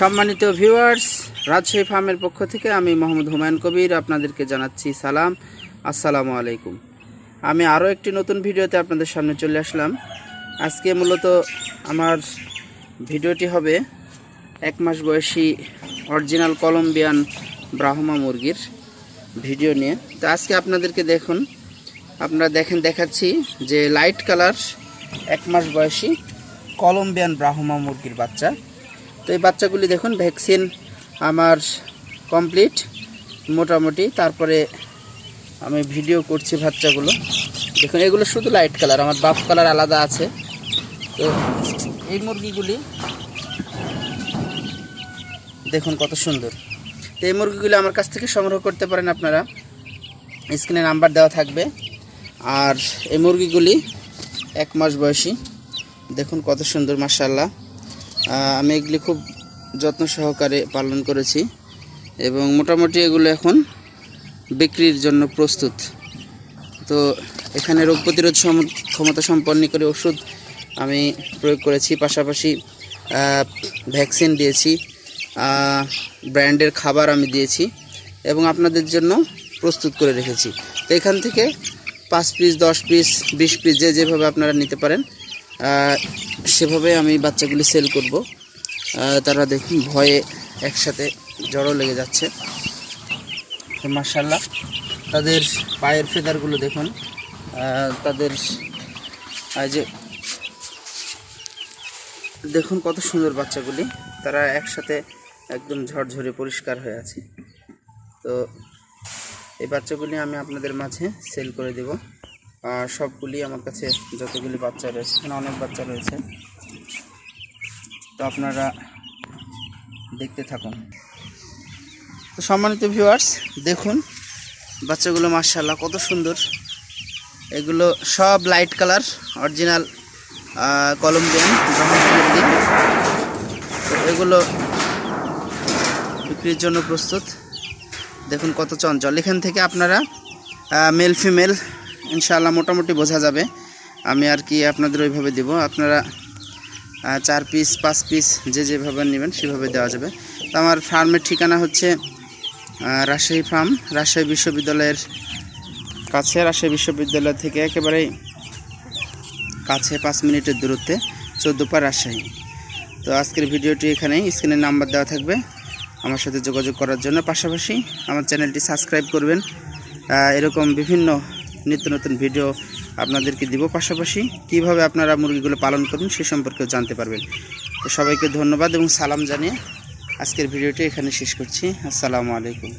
সম্মানিত ভিউয়ার্স রাজশাহী ফার্মের পক্ষ থেকে আমি মোহাম্মদ হুমায়ুন কবির আপনাদেরকে জানাচ্ছি সালাম। আসসালামু আলাইকুম। আমি আরও একটি নতুন ভিডিওতে আপনাদের সামনে চলে আসলাম। আজকে মূলত আমার ভিডিওটি হবে এক মাস বয়সী অরিজিনাল কলম্বিয়ান ব্রাহ্মা মুরগির ভিডিও নিয়ে। তো আজকে আপনাদেরকে দেখুন, আপনারা দেখেন, দেখাচ্ছি যে লাইট কালার এক মাস বয়সী কলম্বিয়ান ব্রাহ্মা মুরগির বাচ্চা। তো এই বাচ্চাগুলি দেখুন ভ্যাকসিন আমার কমপ্লিট মোটামুটি। তারপরে আমি ভিডিও করছি বাচ্চাগুলো। দেখুন, এগুলো শুধু লাইট কালার আমার বাফ কালার আলাদা আছে। তো এই মুরগিগুলি, দেখুন কত সুন্দর। তো এই মুরগিগুলি আমার কাছ থেকে সংগ্রহ করতে পারেন আপনারা। স্ক্রিনে নাম্বার দেওয়া থাকবে। আর এই মুরগিগুলি এক মাস বয়সী। দেখুন কত সুন্দর মার্শাল্লাহ আমি এগুলি খুব যত্ন সহকারে পালন করেছি এবং মোটামুটি এগুলো এখন বিক্রির জন্য প্রস্তুত। তো এখানে রোগ প্রতিরোধ ক্ষমতা সম্পন্ন করে ওষুধ আমি প্রয়োগ করেছি, পাশাপাশি ভ্যাকসিন দিয়েছি ব্র্যান্ডের খাবার আমি দিয়েছি এবং আপনাদের জন্য প্রস্তুত করে রেখেছি। তো এখান থেকে পাঁচ পিস দশ পিস বিশ পিস যে যেভাবে আপনারা নিতে পারেন সেভাবে আমি বাচ্চাগুলি সেল করব। তারা দেখুন ভয়ে একসাথে জড়ো লেগে যাচ্ছে। মার্শাল্লাহ তাদের পায়ের ফেদারগুলো দেখুন। তাদের যে দেখুন কত সুন্দর বাচ্চাগুলি। তারা একসাথে একদম ঝরঝরে পরিষ্কার হয়ে আছে। তো এই বাচ্চাগুলি আমি আপনাদের মাঝে সেল করে দেব। সবগুলি আমার কাছে যতগুলি বাচ্চা রয়েছে, এখানে অনেক বাচ্চা রয়েছে। তো আপনারা দেখতে থাকুন। তো সম্মানিত ভিউয়ার্স দেখুন, বাচ্চাগুলো মার্শাল্লাহ কত সুন্দর। এগুলো সব লাইট কালার অরিজিনাল মুরগি তো এগুলো বিক্রির জন্য প্রস্তুত। দেখুন কত চঞ্চল। এখান থেকে আপনারা মেল ফিমেল ইনশাআল্লাহ মোটামুটি বোঝা যাবে। আমি আর কি আপনাদের ওইভাবে দিব। আপনারা চার পিস পাঁচ পিস যে যেভাবে নেবেন সেভাবে দেওয়া যাবে। তো আমার ফার্মের ঠিকানা হচ্ছে রাজশাহী ফার্ম, রাজশাহী বিশ্ববিদ্যালয়ের কাছে। রাজশাহী বিশ্ববিদ্যালয় থেকে একেবারেই কাছে, পাঁচ মিনিটের দূরত্বে চোদ্দোপা রাজশাহী। তো আজকের ভিডিওটি এখানেই। স্ক্রিনে নাম্বার দেওয়া থাকবে আমার সাথে যোগাযোগ করার জন্য। পাশাপাশি আমার চ্যানেলটি সাবস্ক্রাইব করবেন। এরকম বিভিন্ন নিত্য নতুন ভিডিও আপনাদেরকে দিব পাশাপাশি। কীভাবে আপনারা মুরগিগুলো পালন করুন সে সম্পর্কেও জানতে পারবেন। তো সবাইকে ধন্যবাদ এবং সালাম জানিয়ে আজকের ভিডিওটি এখানে শেষ করছি। আসসালামু আলাইকুম।